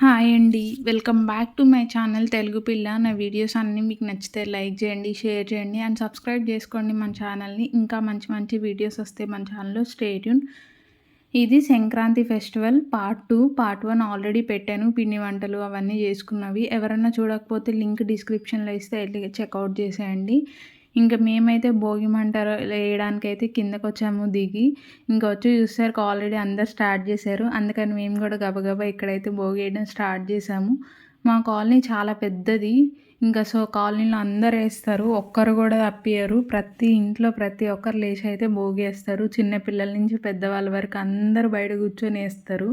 Hi అండి. Welcome back to my channel Telugu పిల్ల. నా వీడియోస్ అన్నీ మీకు నచ్చితే లైక్ చేయండి షేర్ చేయండి అండ్ సబ్స్క్రైబ్ చేసుకోండి మన ఛానల్ని. ఇంకా మంచి మంచి వీడియోస్ వస్తే మన ఛానల్లో స్టేట్యూన్ ఇది Sankranti festival part two. Part one already పెట్టాను. పిండి వంటలు అవన్నీ చేసుకున్నవి. ఎవరైనా చూడకపోతే లింక్ డిస్క్రిప్షన్లో ఇస్తే వెళ్ళి చెక్అవుట్ చేసేయండి. ఇంకా మేమైతే భోగిమంటారో వేయడానికైతే కిందకు వచ్చాము దిగి. ఇంకా వచ్చి చూసేసరికి ఆల్రెడీ అందరు స్టార్ట్ చేశారు. అందుకని మేము కూడా గబగబా ఇక్కడైతే భోగి వేయడం స్టార్ట్ చేసాము. మా కాలనీ చాలా పెద్దది. ఇంకా సో కాలనీలో అందరు వేస్తారు. ఒక్కరు కూడా తప్పియరు ప్రతి ఇంట్లో ప్రతి ఒక్కరు లేచి అయితే భోగి వేస్తారు. చిన్నపిల్లల నుంచి పెద్దవాళ్ళ వరకు అందరు బయట కూర్చొని వేస్తారు.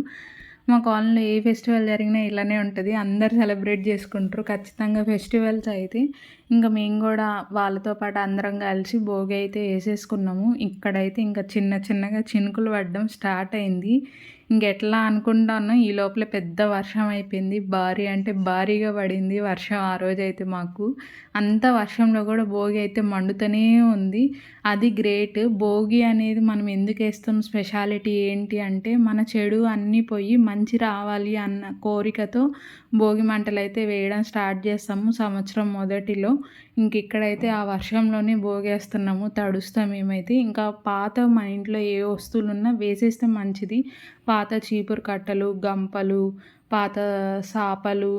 మా కాలనీలో ఏ ఫెస్టివల్ జరిగినా ఇలానే ఉంటుంది. అందరు సెలబ్రేట్ చేసుకుంటారు. ఖచ్చితంగా ఫెస్టివల్స్ అయితే. ఇంకా మేము కూడా వాళ్ళతో పాటు అందరం కలిసి భోగి అయితే వేసేసుకున్నాము. ఇక్కడైతే ఇంకా చిన్న చిన్నగా చినుకులు పడడం స్టార్ట్ అయింది. ఇంకెట్లా అనుకుంటాను ఈ లోపల పెద్ద వర్షం అయిపోయింది. భారీ అంటే భారీగా పడింది వర్షం ఆ రోజు అయితే మాకు. అంత వర్షంలో కూడా భోగి అయితే మండుతూనే ఉంది. అది గ్రేట్. భోగి అనేది మనం ఎందుకు వేస్తాం? స్పెషాలిటీ ఏంటి అంటే మన చెడు అన్నీ పోయి మంచి రావాలి అన్న కోరికతో భోగి మంటలు అయితే వేయడం స్టార్ట్ చేస్తాము సంవత్సరం మొదటిలో. ఇంక ఇక్కడైతే ఆ వర్షంలోనే భోగేస్తున్నాము తడుస్తాం మేమైతే ఇంకా పాత మా ఇంట్లో ఏ వస్తువులు ఉన్నా వేసేస్తే మంచిది. పాత చీపురు కట్టలు గంపలు పాత సాపలు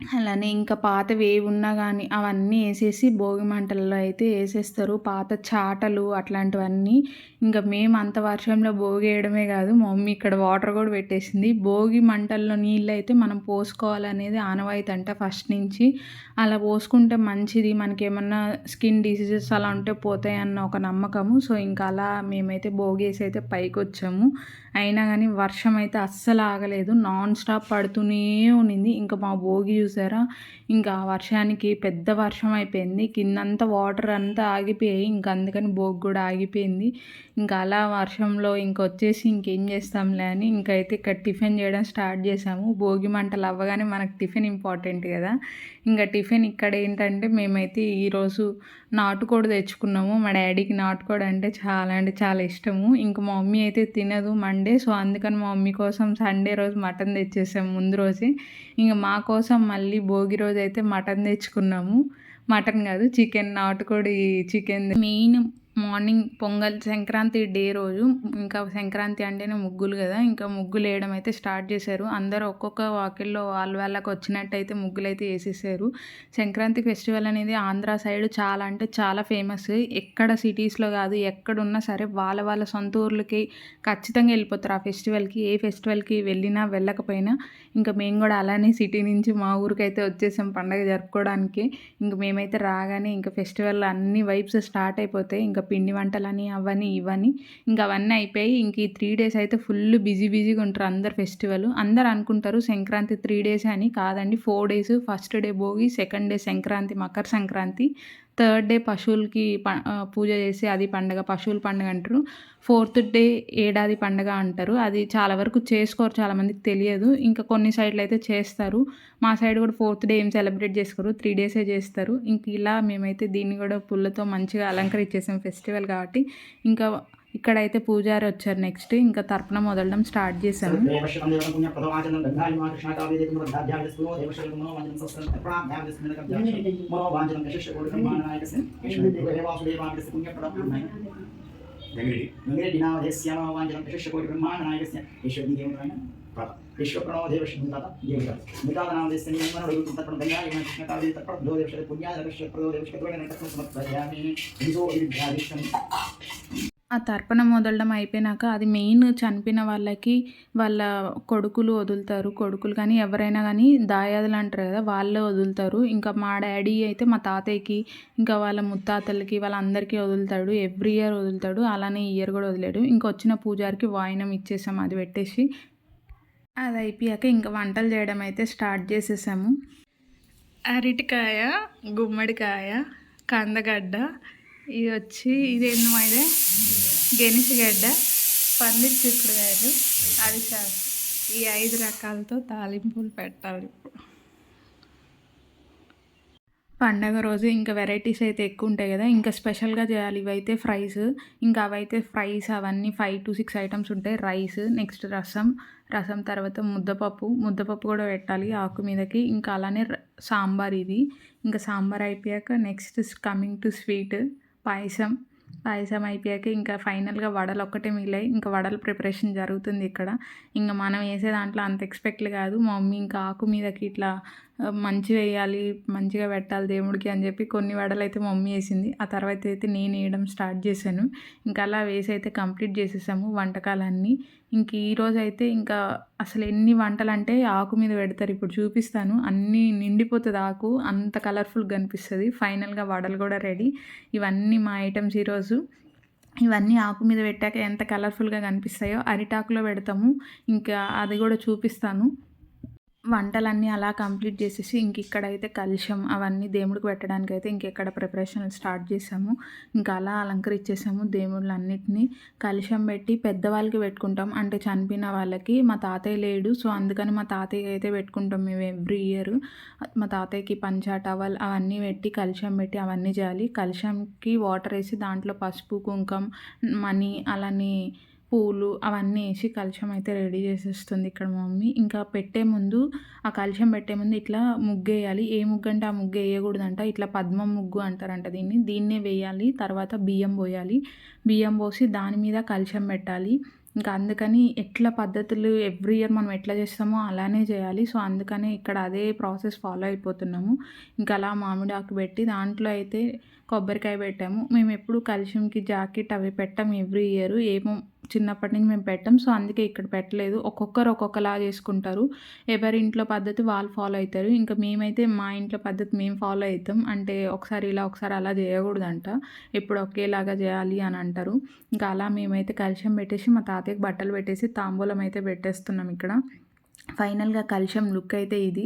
అలానే ఇంకా పాతవి ఏవి ఉన్నా కానీ అవన్నీ వేసేసి భోగి మంటల్లో అయితే వేసేస్తారు పాత చాటలు అట్లాంటివన్నీ ఇంకా మేము అంత వర్షంలో భోగి వేయడమే కాదు మమ్మీ ఇక్కడ వాటర్ కూడా పెట్టేసింది. భోగి మంటల్లో నీళ్ళు అయితే మనం పోసుకోవాలనేది ఆనవాయితీ అంట ఫస్ట్ నుంచి. అలా పోసుకుంటే మంచిది మనకి ఏమన్నా స్కిన్ డిసీజెస్ అలా ఉంటే పోతాయి అన్న ఒక నమ్మకము. సో ఇంకా అలా మేమైతే భోగి వేసి అయితే పైకి వచ్చాము అయినా కానీ వర్షం అయితే అస్సలు ఆగలేదు. నాన్ స్టాప్ పడుతూనే ఉన్నింది ఇంకా మా భోగి చూసారా? ఇంకా వర్షానికి పెద్ద వర్షం అయిపోయింది. కిందంతా వాటర్ అంతా ఆగిపోయాయి. ఇంకా అందుకని భోగి కూడా ఆగిపోయింది. ఇంకా అలా వర్షంలో ఇంక వచ్చేసి ఇంకేం చేస్తాంలే అని ఇంకైతే ఇక్కడ టిఫిన్ చేయడం స్టార్ట్ చేసాము భోగి మంటలు అవ్వగానే మనకు టిఫిన్ ఇంపార్టెంట్ కదా. ఇంకా టిఫిన్ ఇక్కడ ఏంటంటే మేమైతే ఈరోజు నాటుకోడి తెచ్చుకున్నాము. మా డాడీకి నాటుకోడి అంటే చాలా అంటే చాలా ఇష్టము. ఇంకా మా మమ్మీ అయితే తినదు మండే. సో అందుకని మా మమ్మీ కోసం సండే రోజు మటన్ తెచ్చేసాము ముందు రోజే. ఇంకా మా కోసం మళ్ళీ భోగి రోజు అయితే మటన్ తెచ్చుకున్నాము. మటన్ కాదు చికెన్ నాటుకోడి chicken. Main morning Pongal Sankranti day రోజు ఇంకా సంక్రాంతి అంటేనే ముగ్గులు కదా ఇంకా ముగ్గులు వేయడం అయితే స్టార్ట్ చేశారు. అందరూ ఒక్కొక్క వాకిల్లో వాళ్ళ వాళ్ళకి వచ్చినట్టయితే ముగ్గులు అయితే వేసేసారు. సంక్రాంతి ఫెస్టివల్ అనేది ఆంధ్ర సైడ్ చాలా అంటే చాలా ఫేమస్. ఎక్కడ సిటీస్లో కాదు ఎక్కడున్నా సరే వాళ్ళ వాళ్ళ సొంత ఊర్లకి ఖచ్చితంగా వెళ్ళిపోతారు. ఆ ఫెస్టివల్కి ఏ ఫెస్టివల్కి వెళ్ళినా వెళ్ళకపోయినా ఇంకా మేము కూడా అలానే సిటీ నుంచి మా ఊరికి అయితే వచ్చేసాం పండగ జరుపుకోవడానికి. ఇంక మేమైతే రాగానే ఇంకా ఫెస్టివల్ అన్ని వైబ్స్ స్టార్ట్ అయిపోతాయి. ఇంకా పిండి వంటలని అవన్నీ ఇవని ఇంకా అవన్నీ అయిపోయి ఇంక ఈ త్రీ డేస్ అయితే ఫుల్ బిజీ బిజీగా ఉంటారు అందరు ఫెస్టివల్ అందరు అనుకుంటారు సంక్రాంతి త్రీ డేస్ అని కాదండి four days first day Bhogi second day Sankranti Makara Sankranti. Third day పశువులకి పూజ చేసి అది పండగ పశువుల పండుగ అంటారు. ఫోర్త్ డే ఏడాది పండగ అంటారు. అది చాలా వరకు చేసుకోరు చాలామందికి తెలియదు. ఇంకా కొన్ని సైడ్లు అయితే చేస్తారు. మా సైడ్ కూడా ఫోర్త్ డే ఏం సెలబ్రేట్ చేసుకోరు త్రీ డేసే చేస్తారు. ఇంక ఇలా మేమైతే దీన్ని కూడా పుల్లతో మంచిగా అలంకరించేసాం ఫెస్టివల్ కాబట్టి. ఇంకా ఇక్కడైతే పూజారి వచ్చారు నెక్స్ట్. ఇంకా తర్పణ మొదలడం స్టార్ట్ చేశాము విశ్వప్రణవ దేవత నియమన కృష్ణ దో పుణ్యాద ప్రదో ద్రోణ సమర్పయామి ఆ తర్పణం వదలడం అయిపోయినాక అది మెయిన్ చనిపోయిన వాళ్ళకి వాళ్ళ కొడుకులు వదులుతారు. కొడుకులు కానీ ఎవరైనా కానీ దాయాదులు అంటారు కదా వాళ్ళే వదులుతారు. ఇంకా మా డాడీ అయితే మా తాతయ్యకి ఇంకా వాళ్ళ ముత్తాతలకి వాళ్ళందరికీ వదులుతాడు. Every year వదులుతాడు. అలానే ఈ ఇయర్ కూడా వదిలేడు. ఇంకా వచ్చిన పూజారికి వాయినం ఇచ్చేసాం అది పెట్టేసి. అది అయిపోయాక ఇంకా వంటలు చేయడం అయితే స్టార్ట్ చేసేసాము. అరటికాయ గుమ్మడికాయ కందగడ్డ ఇది వచ్చి ఇదేందో ఇదే గెనిసిగడ్డ పందిరి చిక్కుడుకాయలు అరిశాకు ఈ ఐదు రకాలతో తాలింపులు పెట్టాలి ఇప్పుడు. పండగ రోజు ఇంకా వెరైటీస్ అయితే ఎక్కువ ఉంటాయి కదా. ఇంకా స్పెషల్గా చేయాలి ఇవైతే ఫ్రైస్. ఇంకా అవైతే ఫ్రైస్ అవన్నీ ఫైవ్ టు సిక్స్ ఐటమ్స్ ఉంటాయి. రైస్ నెక్స్ట్ రసం రసం తర్వాత ముద్దపప్పు. ముద్దపప్పు కూడా పెట్టాలి ఆకు మీదకి. ఇంకా అలానే సాంబార్ ఇది. ఇంకా సాంబార్ అయిపోయాక next coming to sweet payasam. Payasam అయిపోయాక ఇంకా ఫైనల్గా వడలు ఒక్కటే మిగిలాయి. ఇంకా వడల ప్రిపరేషన్ జరుగుతుంది ఇక్కడ. ఇంకా మనం వేసే దాంట్లో అంత ఎక్స్పెక్ట్ కాదు. మా మమ్మీ ఇంకా ఆకు మీదకి ఇట్లా మంచి మంచిగా వేయాలి మంచిగా పెట్టాలి దేవుడికి అని చెప్పి కొన్ని వడలు అయితే మమ్మీ వేసింది. ఆ తర్వాత అయితే నేను వేయడం స్టార్ట్ చేశాను. ఇంకా అలా వేసి అయితే కంప్లీట్ చేసేసాము వంటకాలన్నీ. ఇంక ఈరోజు అయితే ఇంకా అసలు ఎన్ని వంటలు అంటే ఆకు మీద పెడతారు. ఇప్పుడు చూపిస్తాను. అన్నీ నిండిపోతుంది ఆకు. అంత కలర్ఫుల్గా కనిపిస్తుంది ఫైనల్గా వడలు కూడా రెడీ ఇవన్నీ మా ఐటమ్స్ ఈరోజు ఇవన్నీ ఆకు మీద పెట్టాక ఎంత కలర్ఫుల్గా కనిపిస్తాయో అరిటాకులో పెడతాము. ఇంకా అది కూడా చూపిస్తాను. వంటలన్నీ అలా కంప్లీట్ చేసేసి ఇంక ఇక్కడైతే కలుషం అవన్నీ దేవుడికి పెట్టడానికి అయితే ఇంకెక్కడ ప్రిపరేషన్ స్టార్ట్ చేసాము. ఇంకా అలా అలంకరించేసాము దేవుళ్ళన్నిటినీ. కలుషం పెట్టి పెద్దవాళ్ళకి పెట్టుకుంటాం. అంటే చనిపోయిన వాళ్ళకి మా తాతయ్య లేడు. సో అందుకని మా తాతయ్య అయితే పెట్టుకుంటాం మేము ఎవ్రీ ఇయర్. మా తాతయ్యకి పంచా టవల్ అవన్నీ పెట్టి కలుషం పెట్టి అవన్నీ చేయాలి. కలుషంకి వాటర్ వేసి దాంట్లో పసుపు కుంకం మనీ అలానే పూలు అవన్నీ వేసి కలశం అయితే రెడీ చేసేస్తుంది ఇక్కడ మమ్మీ. ఇంకా పెట్టే ముందు ఆ కలశం పెట్టే ముందు ఇట్లా ముగ్గు వేయాలి ఏ ముగ్గు అంటే ఆ ముగ్గు వేయకూడదంట. ఇట్లా పద్మం ముగ్గు అంటారంట దీన్ని. దీన్నే వేయాలి. తర్వాత బియ్యం పోయాలి. బియ్యం పోసి దాని మీద కలశం పెట్టాలి. ఇంకా అందుకని ఎట్లా పద్ధతులు ఎవ్రీ ఇయర్ మనం ఎట్లా చేస్తామో అలానే చేయాలి. సో అందుకనే ఇక్కడ అదే ప్రాసెస్ ఫాలో అయిపోతున్నాము. ఇంకా అలా మామిడి ఆకు పెట్టి దాంట్లో అయితే కొబ్బరికాయ పెట్టాము. మేము ఎప్పుడు కలుషంకి జాకెట్ అవి పెట్టాము ఎవ్రీ ఇయర్. ఏమో చిన్నప్పటి నుంచి మేము పెట్టాం. సో అందుకే ఇక్కడ పెట్టలేదు. ఒక్కొక్కరు ఒక్కొక్కలా చేసుకుంటారు. ఎవరి ఇంట్లో పద్ధతి వాళ్ళు ఫాలో అవుతారు. ఇంకా మేమైతే మా ఇంట్లో పద్ధతి మేము ఫాలో అవుతాం. అంటే ఒకసారి ఇలా ఒకసారి అలా చేయకూడదంట. ఎప్పుడు ఒకేలాగా చేయాలి అని అంటారు. ఇంకా అలా మేమైతే కలిసం పెట్టేసి మా తాతయ్యకి బట్టలు పెట్టేసి తాంబూలం అయితే పెట్టేస్తున్నాం ఇక్కడ. ఫైనల్గా కలిషం లుక్ అయితే ఇది.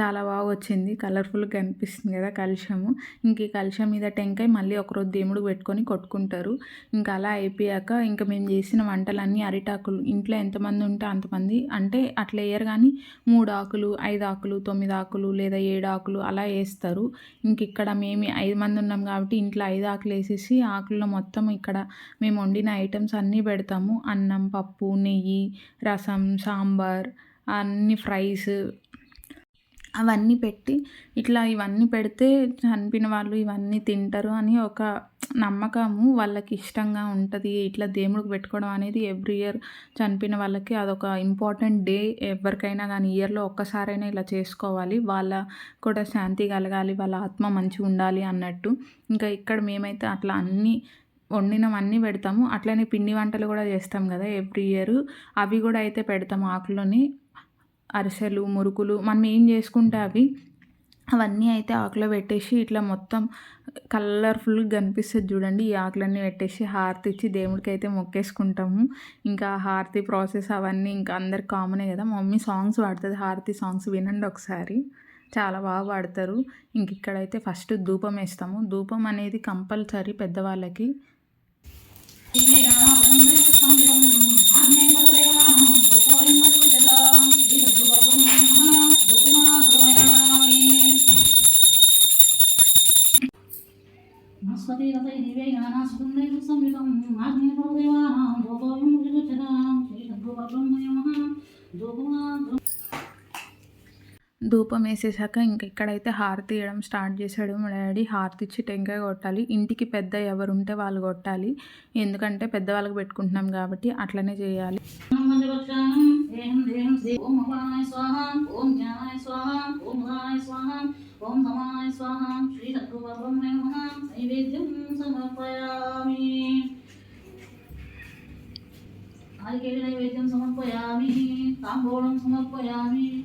చాలా బాగా వచ్చింది. కలర్ఫుల్గా కనిపిస్తుంది కదా కలుషము. ఇంక ఈ కలుషం మీద టెంకాయ మళ్ళీ ఒకరోజు దేవుడు పెట్టుకొని కొట్టుకుంటారు. ఇంకా అలా అయిపోయాక ఇంకా మేము చేసిన వంటలన్నీ అరిటాకులు. ఇంట్లో ఎంతమంది ఉంటే అంతమంది. అంటే అట్లా వేయరు కానీ మూడు ఆకులు ఐదు ఆకులు తొమ్మిది ఆకులు లేదా ఏడు ఆకులు అలా వేస్తారు. ఇంక ఇక్కడ మేము ఐదు మంది ఉన్నాం కాబట్టి ఇంట్లో ఐదు ఆకులు వేసేసి ఆకుల్లో మొత్తం ఇక్కడ మేము వండిన ఐటమ్స్ అన్నీ పెడతాము. అన్నం పప్పు నెయ్యి రసం సాంబార్ అన్ని ఫ్రైస్ అవన్నీ పెట్టి ఇట్లా ఇవన్నీ పెడితే చనిపోయిన వాళ్ళు ఇవన్నీ తింటారు అని ఒక నమ్మకము వాళ్ళకి ఇష్టంగా ఉంటుంది. ఇట్లా దేవుడికి పెట్టుకోవడం అనేది ఎవ్రీ ఇయర్ చనిపోయిన వాళ్ళకి అదొక ఇంపార్టెంట్ డే. ఎవరికైనా కానీ ఇయర్లో ఒక్కసారైనా ఇలా చేసుకోవాలి. వాళ్ళ కూడా శాంతి కలగాలి. వాళ్ళ ఆత్మ మంచిగా ఉండాలి అన్నట్టు. ఇంకా ఇక్కడ మేమైతే అట్లా అన్నీ వండినవన్నీ పెడతాము. అట్లనే పిండి వంటలు కూడా చేస్తాం కదా ఎవ్రీ ఇయర్. అవి కూడా అయితే పెడతాము ఆకులోని. అరిసెలు మురుకులు మనం ఏం చేసుకుంటే అవి అవన్నీ అయితే ఆకులో పెట్టేసి ఇట్లా మొత్తం కలర్ఫుల్గా కనిపిస్తుంది చూడండి. ఈ ఆకులన్నీ పెట్టేసి హారతి ఇచ్చి దేవుడికి అయితే మొక్కేసుకుంటాము. ఇంకా హారతి ప్రాసెస్ అవన్నీ ఇంకా అందరికి కామనే కదా. మా మమ్మీ సాంగ్స్ పాడుతుంది హారతి సాంగ్స్ వినండి ఒకసారి. చాలా బాగా పాడతారు. ఇంక ఇక్కడైతే ఫస్ట్ ధూపం వేస్తాము. ధూపం అనేది కంపల్సరీ పెద్దవాళ్ళకి ధూపం వేసేసాక ఇంక ఇక్కడైతే హారతి ఇవ్వడం స్టార్ట్ చేశాడు మా డాడీ హారతి ఇచ్చి టెంకాయ కొట్టాలి. ఇంటికి పెద్ద ఎవరు ఉంటే వాళ్ళు కొట్టాలి. ఎందుకంటే పెద్దవాళ్ళకి పెట్టుకుంటున్నాం కాబట్టి అట్లనే చేయాలి. నైవేద్యం సమర్పయామి. తాంబూలం సమర్పయామి.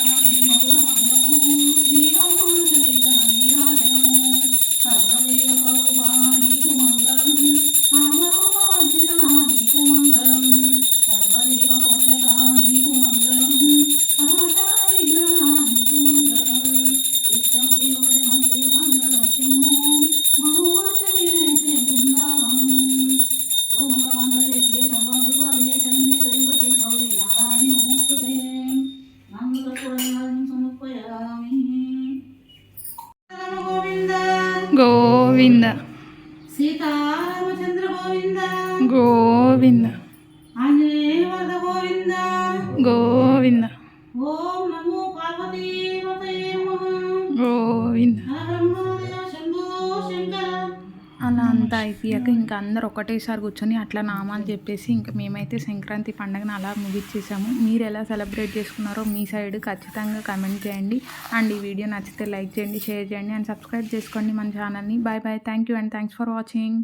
గోవింద. సీతారామచంద్ర గోవింద గోవింద. అలా అంతా అయిపోయాక ఇంకా అందరు ఒకటేసారి కూర్చొని అట్లా నామాలు చెప్పేసి ఇంకా మేమైతే సంక్రాంతి పండుగను అలా ముగిచ్చేసాము మీరు ఎలా సెలబ్రేట్ చేసుకున్నారో మీ సైడ్ ఖచ్చితంగా కమెంట్ చేయండి. అండ్ ఈ వీడియో నచ్చితే లైక్ చేయండి షేర్ చేయండి అండ్ సబ్స్క్రైబ్ చేసుకోండి మన ఛానల్ని. Bye bye. Thank you and thanks for watching.